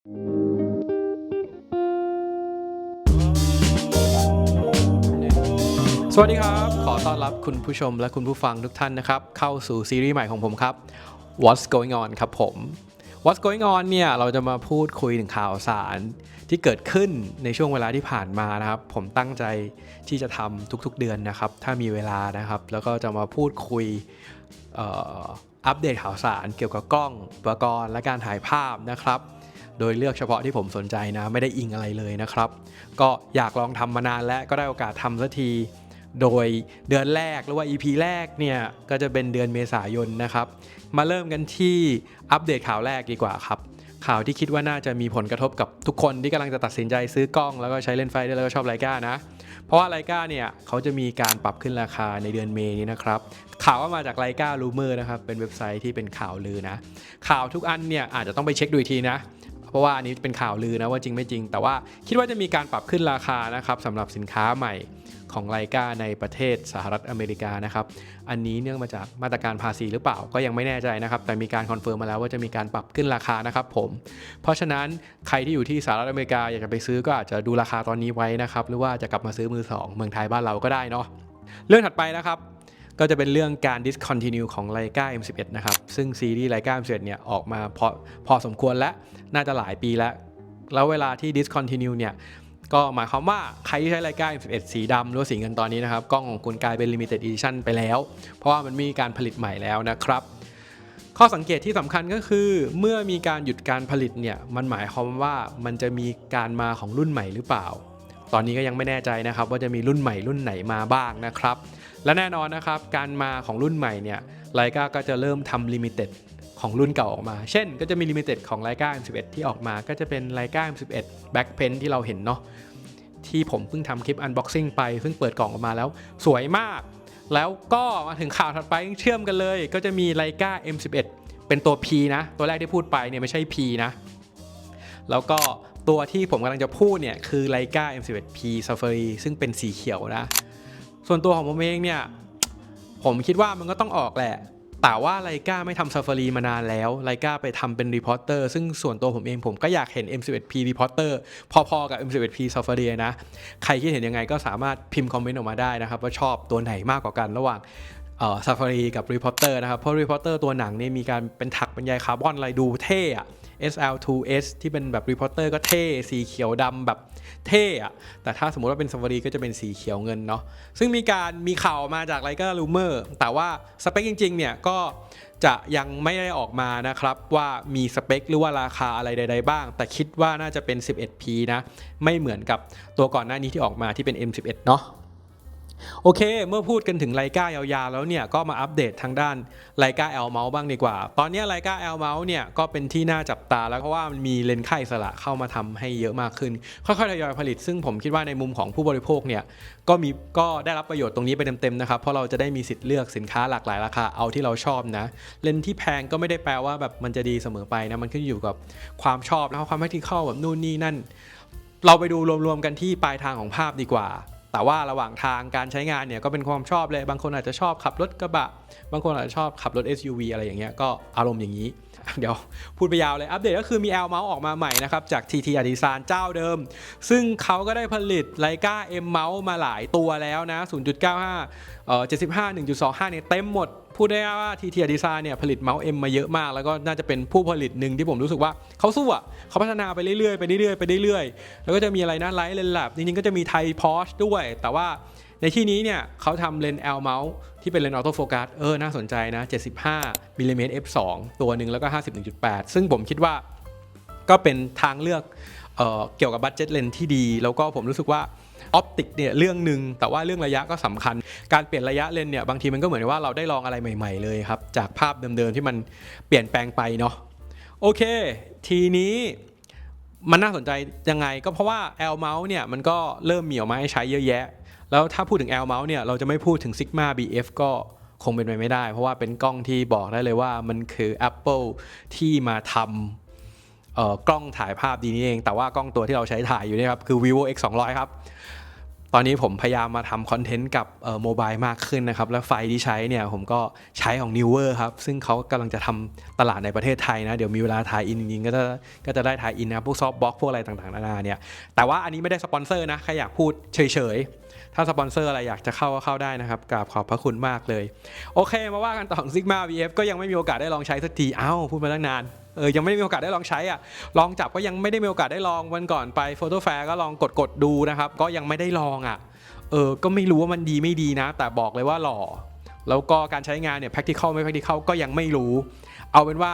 สวัสดีครับ ขอต้อนรับคุณผู้ชมและคุณผู้ฟังทุกท่านนะครับ เข้าสู่ซีรีส์ใหม่ของผมครับ What's Going On ครับผม What's Going On เนี่ย เราจะมาพูดคุยถึงข่าวสารที่เกิดขึ้นในช่วงเวลาที่ผ่านมานะครับ ผมตั้งใจที่จะทำทุกๆเดือนนะครับ ถ้ามีเวลานะครับ แล้วก็จะมาพูดคุยอัปเดตข่าวสารเกี่ยวกับกล้องอุปกรณ์และการถ่ายภาพนะครับ โดยเลือกเฉพาะที่ผมสนใจนะ ไม่ได้อิงอะไรเลยนะครับ ก็อยากลองทำมานานและก็ได้โอกาสทำสักที โดยเดือนแรกหรือว่า EP แรกเนี่ย ก็จะเป็นเดือนเมษายนนะครับ มาเริ่มกันที่อัปเดตข่าวแรกดีกว่าครับ ข่าวที่คิดว่าน่าจะมีผลกระทบกับทุกคนที่กำลังจะตัดสินใจซื้อกล้องแล้วก็ใช้เลนส์ไฟด้วยแล้วก็ชอบไลกานะเพราะว่าไลกาเนี่ยเขาจะมีการปรับขึ้นราคาในเดือนเมษนี้นะครับข่าวว่ามาจากไลกาลูเมอร์นะครับเป็นเว็บไซต์ที่เป็นข่าวลือนะข่าวทุกอันเนี่ยอาจจะต้องไปเช็คดูอีกทีนะ เพราะว่าอันนี้เป็นข่าวลือนะว่าจริงไม่จริง แต่ว่าคิดว่าจะมีการปรับขึ้นราคานะครับสำหรับสินค้าใหม่ของไลกาในประเทศสหรัฐอเมริกานะครับ อันนี้เนื่องมาจากมาตรการภาษีหรือเปล่าก็ยังไม่แน่ใจนะครับ แต่มีการคอนเฟิร์มมาแล้วว่าจะมีการปรับขึ้นราคานะครับผม เพราะฉะนั้นใครที่อยู่ที่สหรัฐอเมริกาอยากจะไปซื้อก็อาจจะดูราคาตอนนี้ไว้นะครับ หรือว่าจะกลับมาซื้อมือสองเมืองไทยบ้านเราก็ได้เนาะ เรื่องถัดไปนะครับ ก็จะเป็นเรื่องการ discontinue ของ Leica M11 นะครับ ซึ่งซีรีส์ Leica M11 เนี่ยออกมาพอพอสมควรและน่าจะหลายปีแล้ว แล้วเวลาที่ discontinue เนี่ยก็หมายความว่าใครที่ใช้ Leica M11 สีดำหรือว่าสีเงินตอนนี้นะครับ กล้องของคุณกลายเป็น limited edition ไปแล้ว เพราะว่ามันมีการผลิตใหม่แล้วนะครับข้อสังเกตที่สำคัญก็คือ เมื่อมีการหยุดการผลิตเนี่ยมันหมายความว่ามันจะมีการมาของรุ่นใหม่หรือเปล่า ตอนนี้ก็ยังไม่แน่ใจนะครับว่าจะมีรุ่นใหม่รุ่นไหนมาบ้างนะครับ และแน่นอนนะครับการมาของรุ่นใหม่เนี่ยไลกาก็จะเริ่มทำลิมิเต็ดของรุ่นเก่าออกมา เช่น ก็จะมีลิมิเต็ดของไลกา M11 ที่ออกมาก็จะเป็นไลกา M11 Back Pen ที่เราเห็นเนาะที่ผมเพิ่งทำคลิป Unboxing ไปเพิ่งเปิดกล่องออกมาแล้วสวยมาก แล้วก็มาถึงข่าวถัดไปเชื่อมกันเลย ก็จะมีไลกา M11 เป็นตัว P นะ ตัวแรกที่พูดไปเนี่ยไม่ใช่ P นะ แล้วก็ ตัวที่ผมกำลังจะพูดเนี่ยคือ Leica M11P Safari ซึ่งเป็นสีเขียวนะ ส่วนตัวของผมเองเนี่ยผมคิดว่ามันก็ต้องออกแหละ แต่ว่าไลกาไม่ทำ Safari มานานแล้วไลกาไปทำเป็น Reporter ซึ่งส่วนตัวผมเองผมก็อยากเห็น M11P Reporter พอๆกับ M11P Safari นะ ใครคิดเห็นยังไงก็สามารถพิมพ์คอมเมนต์ออกมาได้นะครับ ว่าชอบตัวไหนมากกว่ากันระหว่างซาฟารีกับ Reporter นะครับ เพราะ Reporter ตัวหนังเนี่ยมีการเป็นถักเป็นใยคาร์บอนอะไรดูเท่อะ SL2S ที่เป็นแบบ Reporter ก็เท่สีเขียวดำแบบเท่อะแต่ถ้าสมมติว่าเป็น Safari ก็จะเป็นสีเขียวเงินเนาะซึ่งมีการมีข่าวมาจาก Leica Lumer แต่ว่าสเปคจริงๆเนี่ยก็จะยังไม่ได้ออกมานะครับว่ามีสเปคหรือว่าราคาอะไรใด ๆ บ้าง แต่คิดว่าน่าจะเป็น 11P นะ ไม่เหมือนกับตัวก่อนหน้านี้ที่ออกมาที่เป็น M11 เนาะ โอเค เมื่อพูดกันถึงไลกายาวๆแล้วเนี่ยก็มาอัปเดตทางด้านไลกา L Mount บ้างดีกว่า ตอนนี้ไลกา L Mount เนี่ยก็เป็นที่น่าจับตาแล้วเพราะว่ามันมีเลนส์ค่ายสระเข้ามาทำให้เยอะมากขึ้น ค่อยๆทยอยผลิต ซึ่งผมคิดว่าในมุมของผู้บริโภคเนี่ยก็มีก็ได้รับประโยชน์ตรงนี้ไปเต็มๆนะครับเพราะเราจะได้มีสิทธิ์เลือกสินค้าหลากหลายราคาเอาที่เราชอบนะ เลนส์ที่แพงก็ไม่ได้แปลว่าแบบมันจะดีเสมอไปนะมันขึ้นอยู่กับความชอบแล้วความที่เข้าแบบนู่นนี่นั่น เราไปดูรวมๆกันที่ปลายทางของภาพดีกว่า แต่ว่าระหว่างทางการใช้งานเนี่ยก็เป็นความชอบเลย บางคนอาจจะชอบขับรถกระบะ บางคนอาจจะชอบขับรถ SUV อะไรอย่างเงี้ยก็อารมณ์อย่างนี้ เดี๋ยวพูดไปยาวเลย อัปเดตก็คือมี L Mount ออกมาใหม่นะครับ จาก TT a d i s a n เจ้าเดิม ซึ่งเขาก็ได้ผลิต Leica M Mount มาหลายตัวแล้วนะ 0.95 เอ่อ75 1.25เนี่ยเต็มหมด พูดได้ว่า TT a d i s a n เนี่ยผลิตเมาส์ M มาเยอะมาก แล้วก็น่าจะเป็นผู้ผลิตหนึ่งที่ผมรู้สึกว่าเขาสู้อะเขาพัฒนาไปเรื่อยๆไปเรื่อยๆไปเรื่อยๆแล้วก็จะมีอะไรนะไลท์เลนส์แลบจริงๆก็จะมีไทพอชด้วย แต่ว่าในที่นี้เนี่ยเขาทำเลนส์ L mount ที่เป็นเลนส์ออโต้โฟกัสเออน่าสนใจนะ 75มิลลิเมตร f 2ตัวหนึ่งแล้วก็ 51.8 ซึ่งผมคิดว่าก็เป็นทางเลือก เเกี่ยวกับบัตเจ็ตเลนที่ดี แล้วก็ผมรู้สึกว่าออปติกเนี่ยเรื่องหนึ่งแต่ว่าเรื่องระยะก็สำคัญ การเปลี่ยนระยะเลนเนี่ยบางทีมันก็เหมือนว่าเราได้ลองอะไรใหม่ ๆ เลยครับ จากภาพเดิมๆที่มันเปลี่ยนแปลงไปเนาะโอเค ทีนี้มันน่าสนใจยังไงก็เพราะว่า L mount เนี่ยมันก็เริ่มมีออกมาให้ใช้เยอะแยะ แล้วถ้าพูดถึง L mount เนี่ยเราจะไม่พูดถึง Sigma BF ก็คงเป็นไปไม่ได้ เพราะว่าเป็นกล้องที่บอกได้เลยว่ามันคือ Apple ที่มาทำ กล้องถ่ายภาพดีนี่เอง แต่ว่ากล้องตัวที่เราใช้ถ่ายอยู่นี่ครับคือ vivo x 2 0 0 ครับ ตอนนี้ผมพยายามมาทำคอนเทนต์กับโมบายมากขึ้นนะครับ แล้วไฟที่ใช้เนี่ยผมก็ใช้ของ Newer ครับ ซึ่งเขากำลังจะทำตลาดในประเทศไทยนะ เดี๋ยวมีเวลาถ่ายอินจริงๆก็จะก็จะได้ถ่ายอินนะพวกซอฟต์บ็อกพวกอะไรต่างๆนานาเนี่ย แต่ว่าอันนี้ไม่ได้สปอนเซอร์นะใครอยากพูดเฉยๆถ้าสปอนเซอร์อะไรอยากจะเข้าก็เข้าได้นะครับกราบขอบพระคุณมากเลย โอเคมาว่ากันต่อของ Sigma VF ก็ยังไม่มีโอกาสได้ลองใช้สักที เอ้า พูดมาตั้งนาน เออยังไม่ได้มีโอกาสได้ลองใช้อะลองจับก็ยังไม่ได้มีโอกาสได้ลองวันก่อนไปโฟโต้แฟร์ก็ลองกดกดดูนะครับ ก็ยังไม่ได้ลองอะเออก็ไม่รู้ว่ามันดีไม่ดีนะ แต่บอกเลยว่าหล่อ แล้วก็การใช้งานเนี่ย practical ไม่ practical ก็ยังไม่รู้ เอาเป็นว่า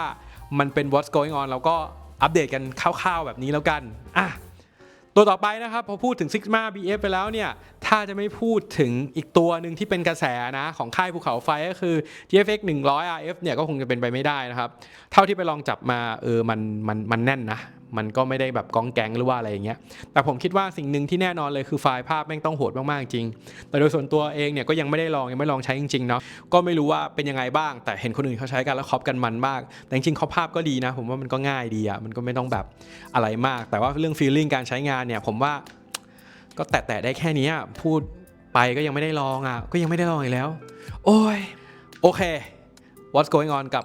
มันเป็น what's going on เราก็อัปเดตกันคร่าวๆแบบนี้แล้วกันอะ ตัวต่อไปนะครับพอพูดถึง Sigma BF ไปแล้วเนี่ยถ้าจะไม่พูดถึงอีกตัวหนึ่งที่เป็นกระแสนะของค่ายภูเขาไฟก็คือ GFX 100 RF เนี่ยก็คงจะเป็นไปไม่ได้นะครับ เท่าที่ไปลองจับมาเออมันมันมันแน่นนะ มันก็ไม่ได้แบบกองแกงหรือว่าอะไรอย่างเงี้ย แต่ผมคิดว่าสิ่งหนึ่งที่แน่นอนเลยคือไฟล์ภาพแม่งต้องโหดมากๆจริง แต่โดยส่วนตัวเองเนี่ยก็ยังไม่ได้ลองยังไม่ลองใช้จริงๆเนาะ ก็ไม่รู้ว่าเป็นยังไงบ้าง แต่เห็นคนอื่นเขาใช้กันแล้วคอปกันมันมาก แต่จริงๆคอปภาพก็ดีนะ ผมว่ามันก็ง่ายดีอะมันก็ไม่ต้องแบบอะไรมาก แต่ว่าเรื่องฟีลลิ่งการใช้งานเนี่ยผมว่าก็แตะๆได้แค่นี้พูดไปก็ยังไม่ได้ลองอะ ก็ยังไม่ได้ลองอีกแล้ว โอ้ย โอเค what's going on กับ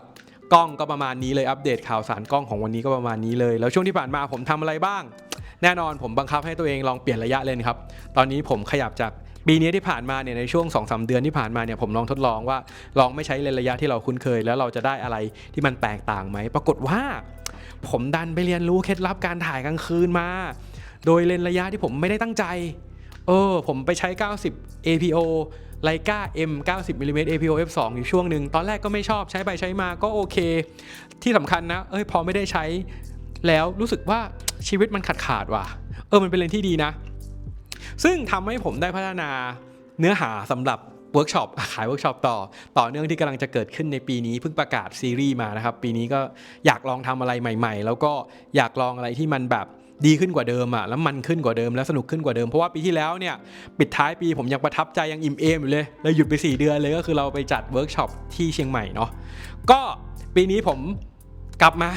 กล้องก็ประมาณนี้เลยอัปเดตข่าวสารกล้องของวันนี้ก็ประมาณนี้เลย แล้วช่วงที่ผ่านมาผมทำอะไรบ้าง แน่นอนผมบังคับให้ตัวเองลองเปลี่ยนระยะเลนครับ ตอนนี้ผมขยับจากปีนี้ที่ผ่านมาเนี่ยในช่วง2อสเดือนที่ผ่านมาเนี่ยผมลองทดลองว่าลองไม่ใช้เลนระยะที่เราคุ้นเคย แล้วเราจะได้อะไรที่มันแตกต่างไหมปรากฏว่า ผมดันไปเรียนรู้เคล็ดลับการถ่ายกลางคืนมา โดยเลนระยะที่ผมไม่ได้ตั้งใจ เออ ผมไปใช้ 90 APO ไลกา M 90 mm APO f2 อยู่ช่วงหนึ่งตอนแรกก็ไม่ชอบใช้ไปใช้มาก็โอเค ที่สำคัญนะ เอ้ยพอไม่ได้ใช้ แล้วรู้สึกว่าชีวิตมันขาดขาดว่ะ เออมันเป็นเลนส์ที่ดีนะ ซึ่งทำให้ผมได้พัฒนาเนื้อหาสำหรับเวิร์กช็อปขายเวิร์กช็อปต่อ ต่อเนื่องที่กำลังจะเกิดขึ้นในปีนี้เพิ่งประกาศซีรีส์มานะครับ ปีนี้ก็อยากลองทำอะไรใหม่ ๆ แล้วก็อยากลองอะไรที่มันแบบ ดีขึ้นกว่าเดิมอะแล้วมันขึ้นกว่าเดิมแล้วสนุกขึ้นกว่าเดิมเพราะว่าปีที่แล้วเนี่ยปิดท้ายปีผมยังประทับใจยังอิ่มเอมอยู่เลยเลยหยุดไป 4 เดือนเลยก็คือเราไปจัดเวิร์กช็อปที่เชียงใหม่เนาะก็ปีนี้ผมกลับมา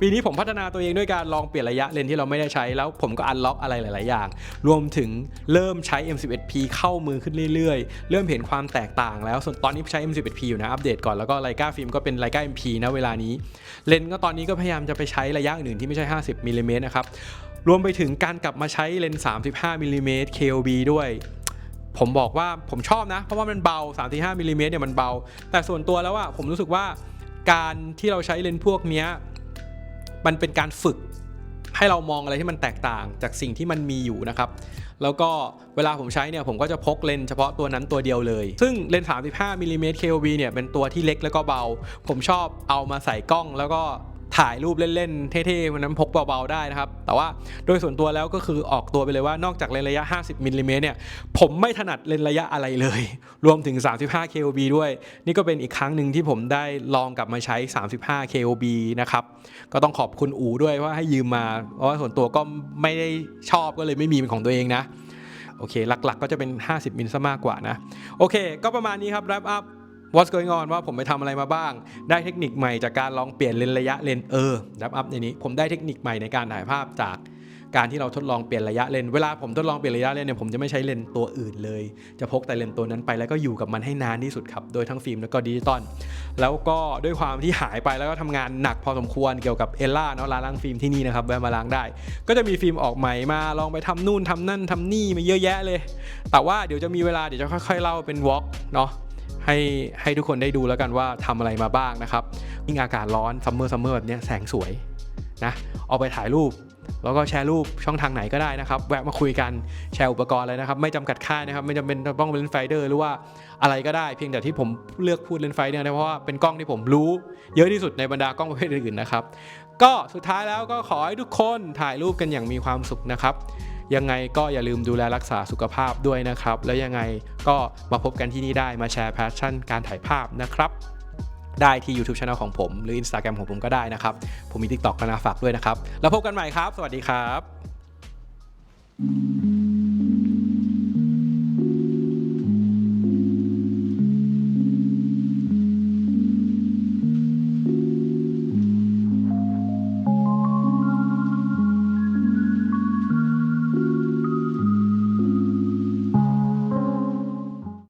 ปีนี้ผมพัฒนาตัวเองด้วยการลองเปลี่ยนระยะเลนที่เราไม่ได้ใช้แล้วผมก็อันล็อกอะไรหลาย ๆ อย่าง รวมถึงเริ่มใช้ M11P เข้ามือขึ้นเรื่อย ๆ เริ่มเห็นความแตกต่างแล้วส่วนตอนนี้ใช้ M11P อยู่นะอัปเดตก่อนแล้วก็ไลกาฟิล์มก็เป็นไลกา MP นะเวลานี้ เลนก็ตอนนี้ก็พยายามจะไปใช้ระยะอื่นที่ไม่ใช่ 50มิลลิเมตรนะครับ รวมไปถึงการกลับมาใช้เลนส์35มิลลิเมตร KOB ด้วย ผมบอกว่าผมชอบนะ เพราะว่ามันเบา 35มิลลิเมตรเนี่ยมันเบา แต่ส่วนตัวแล้วอะผมรู้สึกว่าการที่เราใช้เลนส์พวกนี้มันเป็นการฝึกให้เรามองอะไรที่มันแตกต่างจากสิ่งที่มันมีอยู่นะครับ แล้วก็เวลาผมใช้เนี่ยผมก็จะพกเลนส์เฉพาะตัวนั้นตัวเดียวเลย ซึ่งเลนส์35มิลลิเมตร KOV เนี่ยเป็นตัวที่เล็กแล้วก็เบา ผมชอบเอามาใส่กล้องแล้วก็ ถ่ายรูปเล่นๆ เท่ๆวันนั้นพกเบาๆได้นะครับ แต่ว่าโดยส่วนตัวแล้วก็คือออกตัวไปเลยว่านอกจากเลนระยะ 50มิลลิเมตรเนี่ยผมไม่ถนัดเลนระยะอะไรเลย รวมถึง 35 KOB ด้วย นี่ก็เป็นอีกครั้งหนึ่งที่ผมได้ลองกลับมาใช้ 35 KOB นะครับ ก็ต้องขอบคุณอูด้วยว่าให้ยืมมา เพราะว่าส่วนตัวก็ไม่ได้ชอบก็เลยไม่มีเป็นของตัวเองนะ โอเค หลักๆ ก็จะเป็น 50มิลซะมากกว่านะ โอเค ก็ประมาณนี้ครับ wrap up what's going on ว่าผมไปทำอะไรมาบ้าง ได้เทคนิคใหม่จากการลองเปลี่ยนเลนระยะเลนเออ wrap up ในนี้ ผมได้เทคนิคใหม่ในการถ่ายภาพจากการที่เราทดลองเปลี่ยนระยะเลน เวลาผมทดลองเปลี่ยนระยะเลนเนี่ยผมจะไม่ใช้เลนตัวอื่นเลย จะพกแต่เลนตัวนั้นไปแล้วก็อยู่กับมันให้นานที่สุดครับ โดยทั้งฟิล์มแล้วก็ดิจิตอล แล้วก็ด้วยความที่หายไปแล้วก็ทำงานหนักพอสมควรเกี่ยวกับเอล่าเนาะร้านล้างฟิล์มที่นี่นะครับแวะมาล้างได้ ก็จะมีฟิล์มออกใหม่มาลองไปทำนู่นทำนั่นทำนี่มาเยอะแยะเลย แต่ว่าเดี๋ยวจะมีเวลาเดี๋ยวจะค่อยๆเล่าเป็นวอล์กเนาะ ให้ให้ทุกคนได้ดูแล้วกันว่าทำอะไรมาบ้างนะครับยิ่งอากาศร้อนซัมเมอร์ซัมเมอร์แบบนี้แสงสวยนะเอาไปถ่ายรูปแล้วก็แชร์รูปช่องทางไหนก็ได้นะครับ แวะมาคุยกันแชร์อุปกรณ์เลยนะครับ ไม่จำกัดค่ายนะครับ ไม่จำเป็นต้องเป็นเลนส์ไฟเดอร์หรือว่าอะไรก็ได้ เพียงแต่ที่ผมเลือกพูดเลนส์ไฟเดอร์นะเพราะว่าเป็นกล้องที่ผมรู้ เยอะที่สุดในบรรดากล้องประเภทอื่นๆนะครับ ก็สุดท้ายแล้วก็ขอให้ทุกคนถ่ายรูปกันอย่างมีความสุขนะครับ ยังไงก็อย่าลืมดูแลรักษาสุขภาพด้วยนะครับ แล้วยังไงก็มาพบกันที่นี่ได้มาแชร์แพชชั่นการถ่ายภาพนะครับได้ที่ YouTube Channel ของผม หรือ Instagram ของผมก็ได้นะครับ ผมมี TikTok ก็น่าฝากด้วยนะครับ แล้วพบกันใหม่ครับ สวัสดีครับ